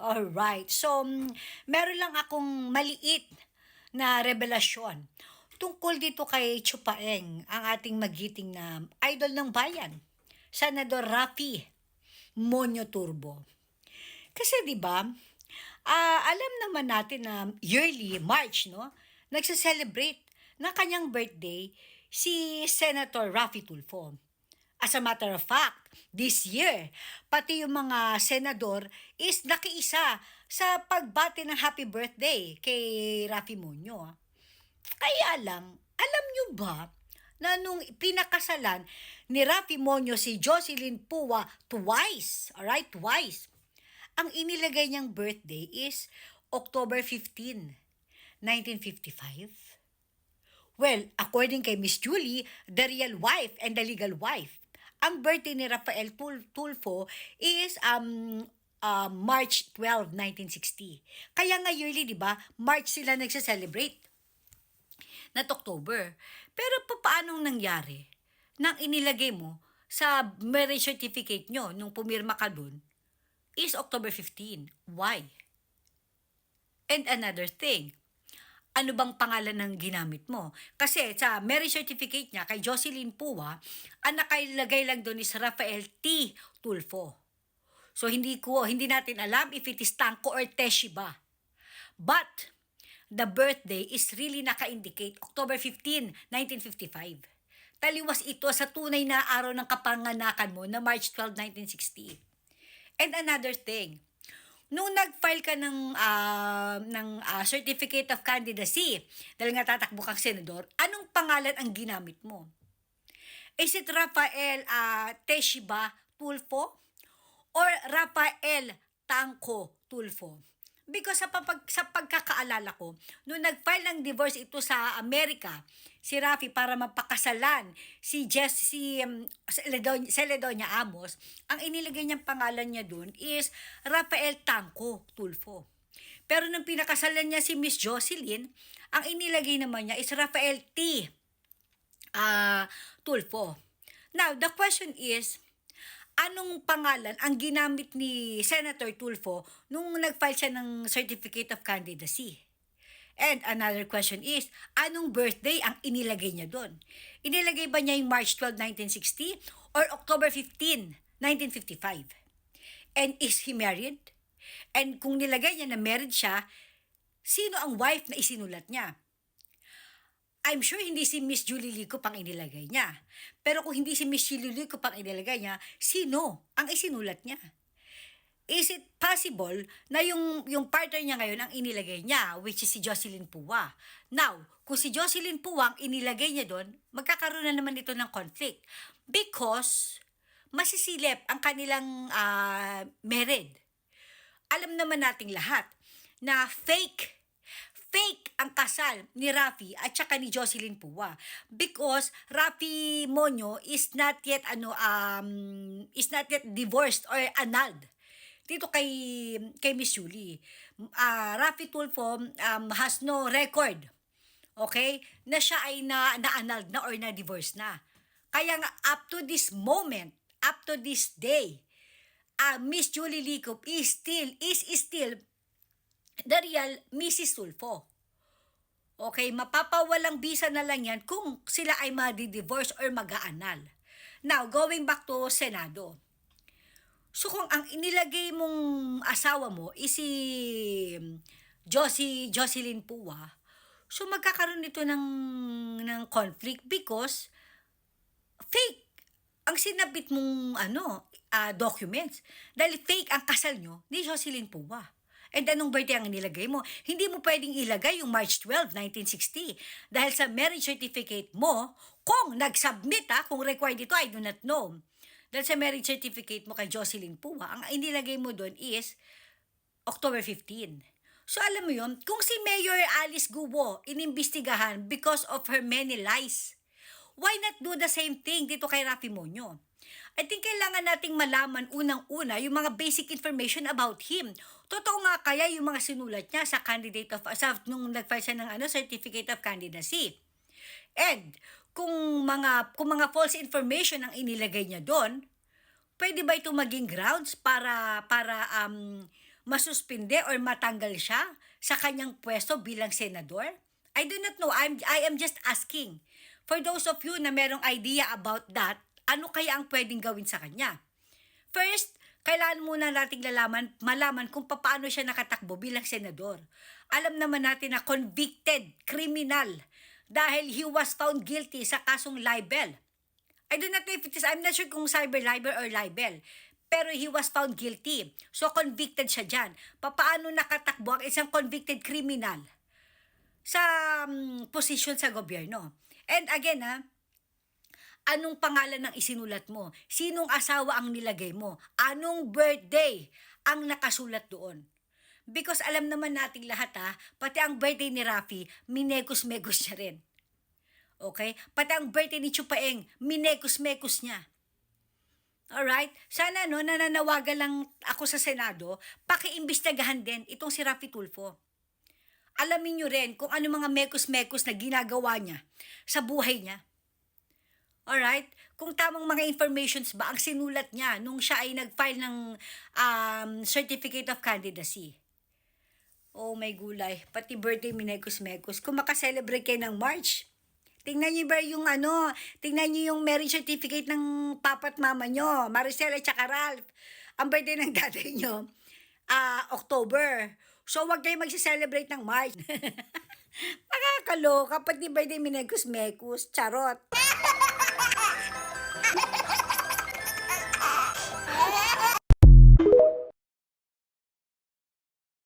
Alright. So, mm, meron lang akong maliit na revelasyon tungkol dito kay Chupaeng, ang ating magiting na idol ng bayan, Senador Rafi Monyo Turbo. Kasi 'di ba? ah, alam naman natin na yearly March, no? Nagse-celebrate ng kanyang birthday si Senator Rafi Tulfo. As a matter of fact, this year, pati yung mga senador is nakiisa sa pagbati ng happy birthday kay Rafi Monyo. Kaya lang, alam nyo ba na nung pinakasalan ni Rafi Monyo si Jocelyn Pua twice, alright, twice, ang inilagay niyang birthday is October 15, 1955. Well, according kay Miss Julie, the real wife and the legal wife, ang birthday ni Rafael Tul- Tulfo is um, uh, March 12, 1960. Kaya nga yearly, di ba, March sila nagsa-celebrate na October. Pero pa- paanong nangyari nang inilagay mo sa marriage certificate nyo nung pumirma ka dun is October 15. Why? And another thing, ano bang pangalan ng ginamit mo? Kasi sa marriage certificate niya kay Jocelyn Pua, ang nakalagay lang doon is Rafael T. Tulfo. So hindi ko hindi natin alam if it is Tangko or Teshiba. But the birthday is really naka-indicate October 15, 1955. Taliwas ito sa tunay na araw ng kapanganakan mo na March 12, 1960. And another thing, nung nag-file ka ng, ah, ng ah, Certificate of Candidacy, dahil nga tatakbo kang senador, anong pangalan ang ginamit mo? Is it Rafael ah, Teshiba Tulfo or Rafael Tangko Tulfo? Because sa, papag, sa pagkakaalala ko, nung nag-file ng divorce ito sa Amerika, si Rafi para mapakasalan si Jess, si um, Celedon- Celedonia Amos, ang inilagay niyang pangalan niya dun is Rafael Tangko Tulfo. Pero nung pinakasalan niya si Miss Jocelyn, ang inilagay naman niya is Rafael T. ah Tulfo. Now, the question is, anong pangalan ang ginamit ni Senator Tulfo nung nag-file siya ng Certificate of Candidacy? And another question is, anong birthday ang inilagay niya doon? Inilagay ba niya yung March 12, 1960 or October 15, 1955? And is he married? And kung nilagay niya na married siya, sino ang wife na isinulat niya? I'm sure hindi si Miss Julie Lico pang inilagay niya. Pero kung hindi si Miss Julie Lico pang inilagay niya, sino ang isinulat niya? Is it possible na yung, yung partner niya ngayon ang inilagay niya, which is si Jocelyn Puwa? Now, kung si Jocelyn Puwa ang inilagay niya doon, magkakaroon na naman ito ng conflict. Because, masisilip ang kanilang ah, married. Alam naman nating lahat na fake fake ang kasal ni Rafi at saka ni Jocelyn Puwa because Rafi Monyo is not yet ano um is not yet divorced or annulled dito kay kay Miss Julie. Ah, Rafi Tulfo um, has no record okay? Na siya ay na na-annulled na or na divorce na. Kaya nga up to this moment up to this day ah Miss Julie Licop is still is still the real Mrs. Tulfo. Okay, mapapawalang bisa na lang yan kung sila ay madi-divorce or mag-aanal. Now, going back to Senado. So kung ang inilagay mong asawa mo is si um, Josie, Jocelyn Pua, so magkakaroon ito ng, ng conflict because fake ang sinabit mong ano, ah, documents. Dahil fake ang kasal nyo ni Jocelyn Pua. And anong birthday ang nilagay mo? Hindi mo pwedeng ilagay yung March 12, 1960. Dahil sa marriage certificate mo, kung nag-submit ha, kung required ito, I do not know. Dahil sa marriage certificate mo kay Jocelyn Pua, ang inilagay mo doon is October 15. So alam mo yun, kung si Mayor Alice Gubo inimbestigahan because of her many lies, why not do the same thing dito kay Rafi Monyo? I think kailangan nating malaman unang-una yung mga basic information about him. Totoo nga kaya yung mga sinulat niya sa candidate of sa nung nag-file siya ng ano certificate of candidacy. And kung mga kung mga false information ang inilagay niya doon, pwede ba ito maging grounds para para um masuspinde or matanggal siya sa kanyang pwesto bilang senador? I do not know. I'm, I am just asking. For those of you na merong idea about that, ano kaya ang pwedeng gawin sa kanya? First, kailangan muna nating lalaman, malaman kung paano siya nakatakbo bilang senador. Alam naman natin na convicted criminal dahil he was found guilty sa kasong libel. I do not know if it is, I'm not sure kung cyber libel or libel. Pero he was found guilty. So convicted siya dyan. Papaano nakatakbo ang isang convicted criminal sa um, posisyon sa gobyerno? And again ha, anong pangalan ng isinulat mo? Sinong asawa ang nilagay mo? Anong birthday ang nakasulat doon? Because alam naman nating lahat ha, pati ang birthday ni Rafi, minekos-mekos niya rin. Okay? Pati ang birthday ni Chupaeng, minekos-mekos niya. Alright? Sana no, nananawagan lang ako sa Senado, pakiimbestigahan din itong si Rafi Tulfo. Alamin nyo rin kung ano mga mekos-mekos na ginagawa niya sa buhay niya. Alright? Kung tamang mga informations ba ang sinulat niya nung siya ay nag-file ng um, Certificate of Candidacy. Oh my gulay, pati birthday minekos-mekos. Kung makaselebrate kayo ng March, tingnan niyo ba yung ano, tingnan niyo yung marriage certificate ng papa at mama niyo, Maricel at Ralph. Ang birthday ng tatay niyo, ah, October. So, wag kayo magsi-celebrate ng March. Nakakaloka, pati birthday minekos-mekos. Charot.